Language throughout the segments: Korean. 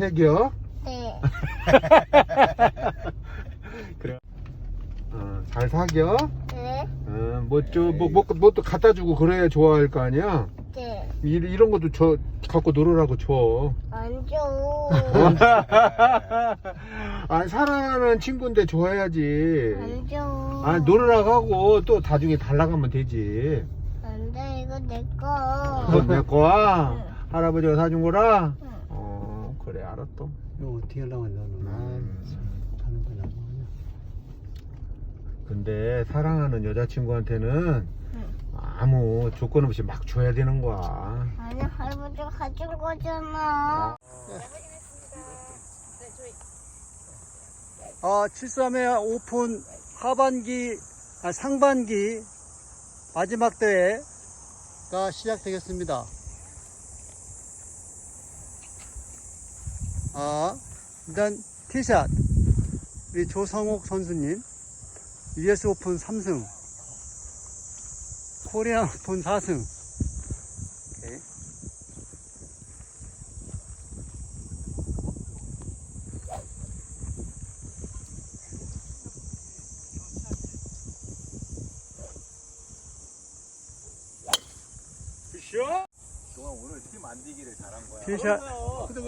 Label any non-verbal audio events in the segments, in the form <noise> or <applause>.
잘 새겨. 네. <laughs> 그래. 어, 잘 사겨. 네. 어, 뭐저뭐뭐 또 갖다 주고 그래야 좋아할 거 아니야. 네. 이, 이런 것도 저 갖고 놀으라고 줘. 안 줘. <laughs> 아 사랑하는 친구인데 줘야지. 안 줘. 아 놀으라고 하고 또 나중에 달라가면 되지. 안 돼, 이거 내 거. 그건 내 거야. 응. 할아버지가 사준 거라. 그래 알았어. 이거 어떻게 하려고 너는 음. 하는 거냐 근데 사랑하는 여자친구한테는 응. 아무 조건 없이 막 줘야 되는 거야. 아니, 할아버지가 가진 거잖아. 아 73회 오픈 하반기 아, 상반기 마지막 대회가 시작되겠습니다 아 일단 티샷 우리 조성옥 선수님 US 오픈 3승 코리아 오픈 4승 오케이. 굿샷! 동안 오늘 팀 만들기를 잘한 거야. 티샷 근데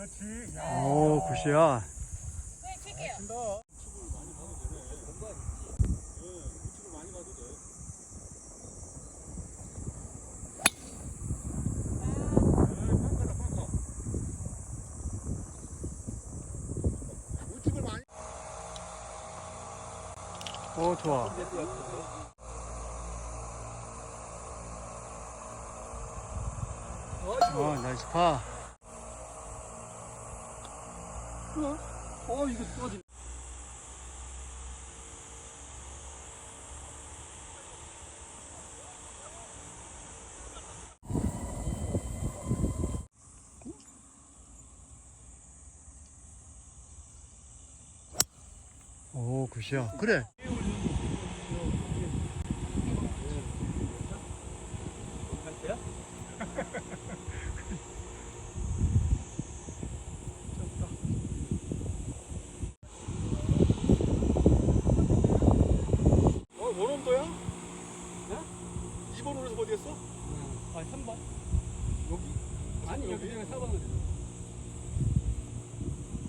그렇지. 오 굿이야 친다. 우측을 많이 오 좋아 어 나이스 파 어, 이거 떨어지. 오 굿이야 그래 어, 원원도야? 네? 2번 홀에서 어디 했어? 아, 3번? 여기? 아니, 여기 그냥 4번은.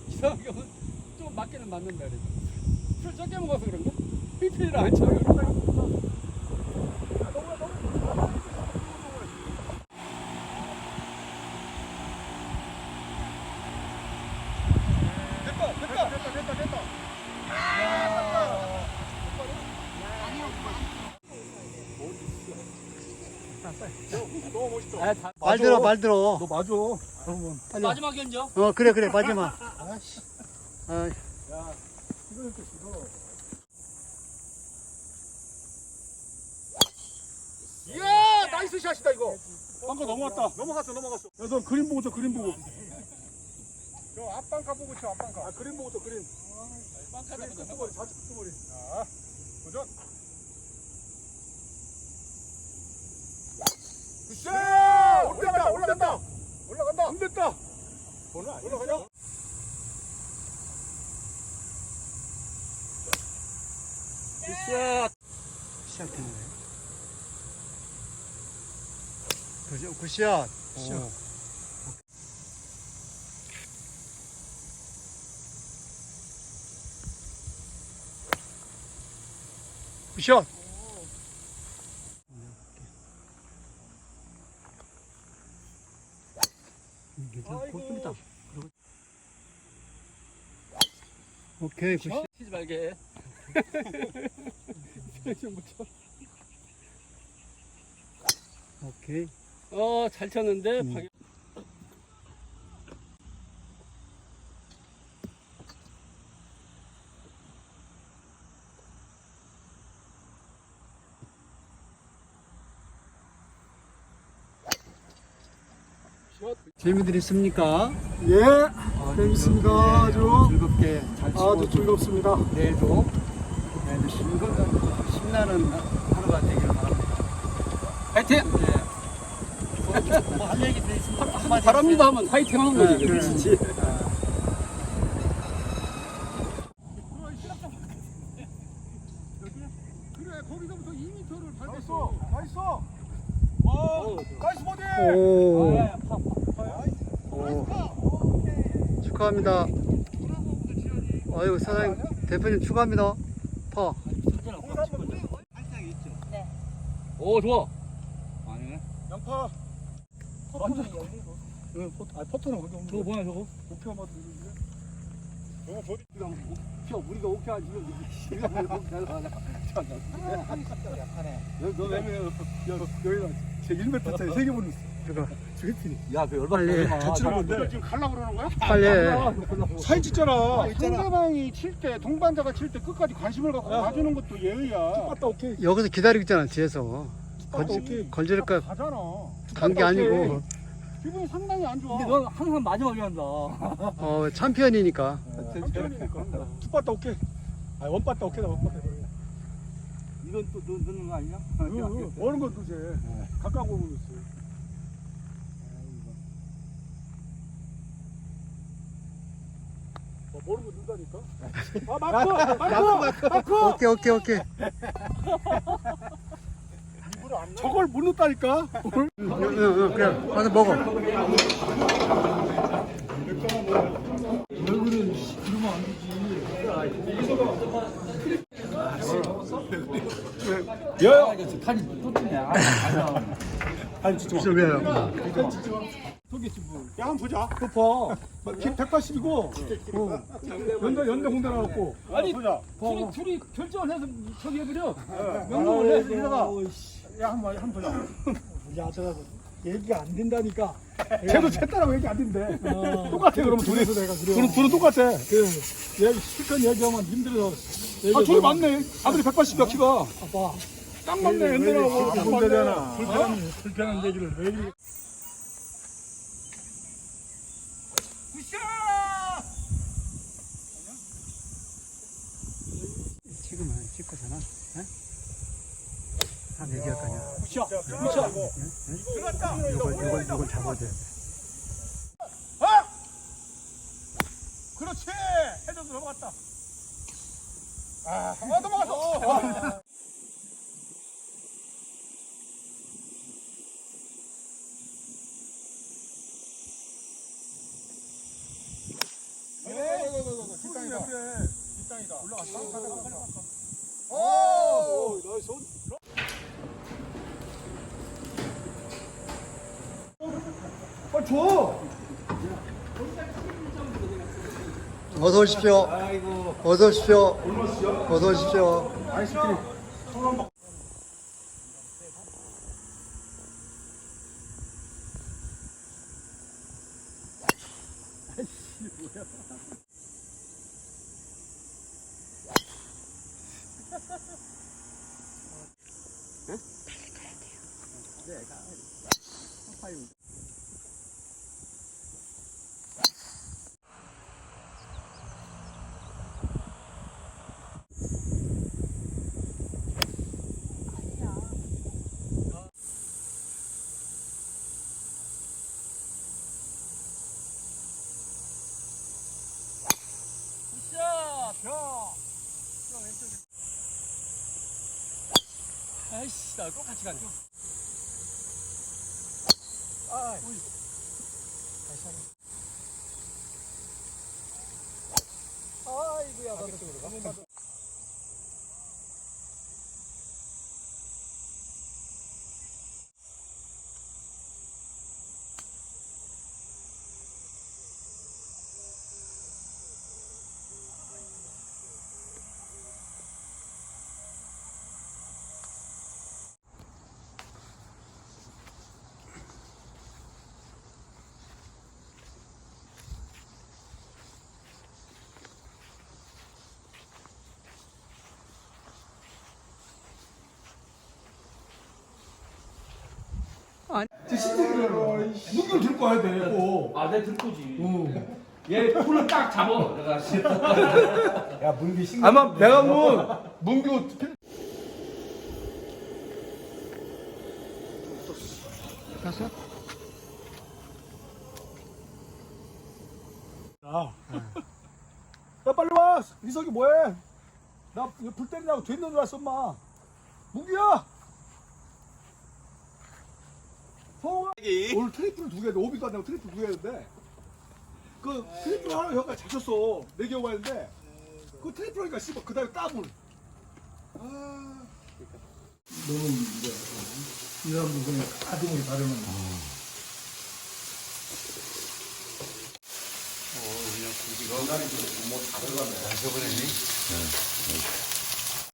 이상하게 좀 맞기는 맞는다, 그래도. 술 적게 먹어서 그런가? 피트를 안 쳐요. 됐다, 됐다, 됐다, 됐다, 됐다. 너무 멋있어. 아, 다, 말 들어 말 들어 너 맞아. 여러분. 빨리 마지막 견적. 어 그래 그래 마지막 아, 야, 이거 이렇게 싫어. 이야, 나이스 샷이다 이거. 방금 넘어갔다. 넘어갔어, 넘어갔어. 야, 너 그림 보고 쳐, 그림 보고. 저 앞방카 보고 쳐, 앞방카. 아, 그림 보고 쳐, 그림. 그림 끝머리, 좌측 끝머리. 자, 도전. 굿샷! 올라간다, 올라간다. 올라간다. 안 됐다. 올라가냐? 굿샷. 시작됐네 굿이야 굿이야 오. 굿샷 그냥 구 어? 치지 말게. 세션 <laughs> 붙여. 오케이. 어, 잘 쳤는데. 음. 방향... 재미들 있습니까? 예. 아, 재밌습니다. 네, 아주. 즐겁게 잘 치고 아주 즐겁습니다. 내일도 네, 즐겁 신나는 하루가 되기를 바랍니다. 화이팅! 뭐 할 얘기 돼 있습니까? 바랍니다 하면 화이팅 하는 거지. 네, 그렇지. 그래, 거기서부터 2m를 밟았어. 나이스. 와, 나이스 버디. 오, 아, 오. 축하합니다. 아유 사장님 대표님 축하합니다. 파. 오 좋아. 아니네. 양파. 완전 열리고. 응, 포, 아, 포터는 거기 없는 저거 뭐야 저거? 목표 한번 누르는데. 저거 버디. 표 우리가 오케이 하지 <laughs> 우리가 왜 오케이 하나? 너왜 야, 여기다 제 1m 차이 3개 보는 그거 야그 열받 빨리. 같이 나는데 지금 갈라 그러는 거야? 빨리. 사진 찍잖아. 상대방이 칠 때 동반자가 칠 때 끝까지 관심을 갖고 봐주는 것도 예의야. 맞다 오케이. 여기서 기다리고 있잖아 뒤에서. 오케이. 걸지를까 가잖아. 간 게 아니고 기분이 상당히 안 좋아. 근데 넌 항상 마지막에 한다. 어 챔피언이니까. 한편이니까. 투빠따 오케이. 아 원빠따 오케이다 원빠따. 이건 또 넣- 넣는 거 아니냐? 어른 건 도제. 가까워 보고 있어. 모르는 거 넣는다니까? 아, 마크! 마크! 마크! 오케이 오케이 오케이. 저걸 못 넣었다니까? 응, 응, 그래 가서 먹어. 야! 탄이 쫓기네. 아, 아니, 진짜. 진짜 왜요? 야, 한번 보자. 또 봐. 키 180이고, 연대, 연대 공대 나왔고. 아니 보자. 둘이 둘이 결정을 해서 저기 해버려. 명령을 해. 이러다가 야, 한 번, 한번 보자. <laughs> 야, 저 얘기가 안 된다니까. 쟤도 쟤 따라고 얘기 안 된대. 똑같아, 그러면 둘이. 내가 그래. 둘은, 둘은 똑같아. 그 얘기 실컷 얘기하면 힘들어서. 아, 둘이 맞네. 아들이 180이야, 키가. 아빠. 딱 맞네, 연대라고. 딱 맞네. 불편한 불편한 얘기를 왜 이렇 게. 지금은 찍고잖아. 응? 다 얘기할 거냐? 굿샷, 굿샷. 들어갔다. 이걸 이걸 이걸 잡아야 돼. 아! 그렇지. 해줘도 넘어갔다. 아, 아 넘어갔어. 뒷땅이다. 뒷땅이다. 올라갔다. 오, 나이스. 아, 줘. 어서 오십시오. 어서 오십시오. 어서 오십시오. 아이스크림. 아이씨 나 똑같이 はい。はい、ぐやがってくるか。 가네. 무기를 들고 와야 돼. 꼭. 아, 내 들고지. 얘 풀을 딱 잡아. 내가 아마 내가 뭐 문규 갔어? 야 빨리 와. 이석이 뭐해? 나 불 때리냐고 됐는 줄 알았어 엄마. 무기야. 성우가 오늘 트리플 두 개, 오비도 안 되고 트리플 두 개였는데 그 트리플 하나 형가 잡혔어. 네개 오가는데 그 트리플 하니까 씨발 그 다음에 따블. 아. 너무 이제 이 사람도 그냥 가슴이 다르면. 저번에